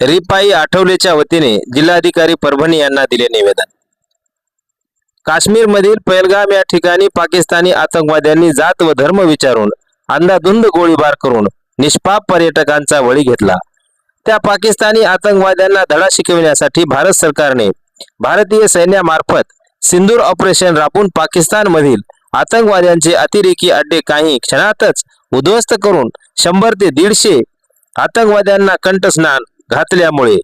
रिपाई आठवलेच्या वतीने जिल्हाधिकारी परभणी यांना दिले निवेदन. काश्मीरमधील पैलगाम या ठिकाणी पाकिस्तानी आतंकवाद्यांनी जात व धर्म विचारून अंधाधुंद गोळीबार करून निष्पाप पर्यटकांचा बळी घेतला. त्या पाकिस्तानी आतंकवाद्यांना धडा शिकविण्यासाठी भारत सरकारने भारतीय सैन्यामार्फत सिंदूर ऑपरेशन राबून पाकिस्तानमधील आतंकवाद्यांचे अतिरेकी अड्डे काही क्षणातच उद्ध्वस्त करून शंभर ते दीडशे आतंकवाद्यांना कंठस्नान घातल्यामुळे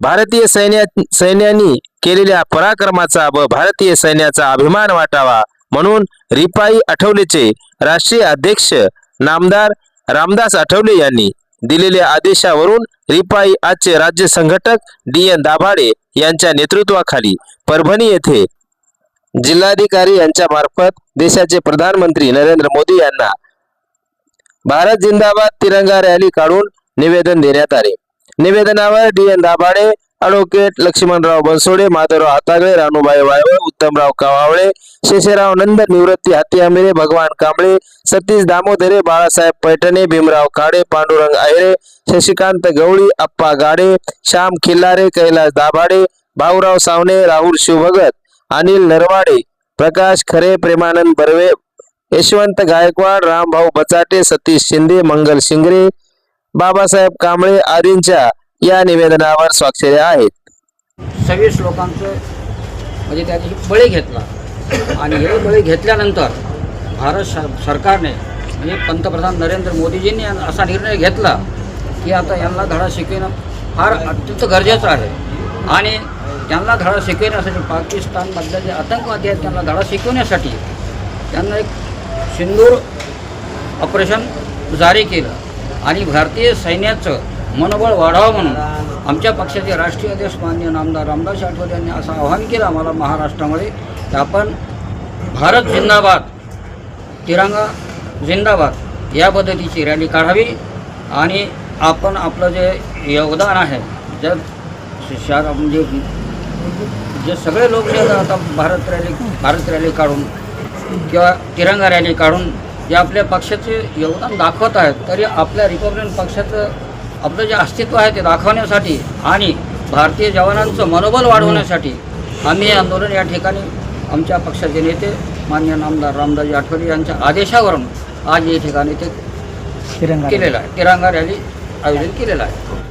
भारतीय सैन्या सैन्यानी केलेल्या पराक्रमाचा व भारतीय सैन्याचा अभिमान वाटावा म्हणून रिपाई आठवलेचे राष्ट्रीय अध्यक्ष नामदार रामदास आठवले यांनी दिलेल्या आदेशावरून रिपाई आजचे राज्य संघटक डी एन दाभाडे यांच्या नेतृत्वाखाली परभणी येथे जिल्हाधिकारी यांच्या मार्फत देशाचे प्रधानमंत्री नरेंद्र मोदी यांना भारत जिंदाबाद तिरंगा रॅली काढून निवेदन देण्यात आले. निवेदनावर D N Dabhade advocate Laxmanrao Bansode Madhavrao Hatagale Ranubai Wayvale Uttamrao Kavavale Sheshrao Nand Nivrutti Hati Ambere Bhagwan Kamble Satish Damodare Balasaheb Paithane Bhimrao काळे पांडुरंग आयरे शशिकांत गवळी अप्पा गाडे श्याम खिल्लारे कैलास दाभाडे भाऊराव सावणे राहुल शिवभगत अनिल नरवाडे प्रकाश खरे प्रेमानंद बर्वे यशवंत गायकवाड रामभाऊ बचाटे सतीश शिंदे मंगल शिंगरे बाबासाहेब कांबळे आदींच्या या निवेदनावर स्वाक्षरी आहेत. सव्वीस लोकांचं म्हणजे त्या दिवशी बळी घेतला. आणि हे बळी घेतल्यानंतर भारत सरकारने म्हणजे पंतप्रधान नरेंद्र मोदीजींनी असा निर्णय घेतला की आता यांना धडा शिकविणं फार अत्यंत गरजेचं आहे. आणि त्यांना धडा शिकविण्यासाठी पाकिस्तानमधले जे आतंकवादी आहेत त्यांना धडा शिकवण्यासाठी त्यांना एक सिंदूर ऑपरेशन जारी केलं. आणि भारतीय सैन्याचं मनोबळ वाढावं म्हणून आमच्या पक्षाचे राष्ट्रीय अध्यक्ष मान्य नामदार रामदास आठवले यांनी असं आवाहन केलं आम्हाला महाराष्ट्रामध्ये की आपण भारत जिंदाबाद तिरंगा जिंदाबाद या पद्धतीची रॅली काढावी आणि आपण आपलं जे योगदान आहे जर शहर म्हणजे जे सगळे लोक जे आता भारत रॅली भारत रॅली काढून किंवा तिरंगा रॅली काढून जे आपल्या पक्षाचे योगदान दाखवत आहेत तरी आपल्या रिपब्लिकन पक्षाचं आपलं जे अस्तित्व आहे ते दाखवण्यासाठी आणि भारतीय जवानांचं मनोबल वाढवण्यासाठी आम्ही हे आंदोलन या ठिकाणी आमच्या पक्षाचे नेते मान्य नामदार रामदासजी आठवले यांच्या आदेशावरून आज या ठिकाणी ते केलेलं आहे. तिरंगा रॅली आयोजन केलेलं आहे.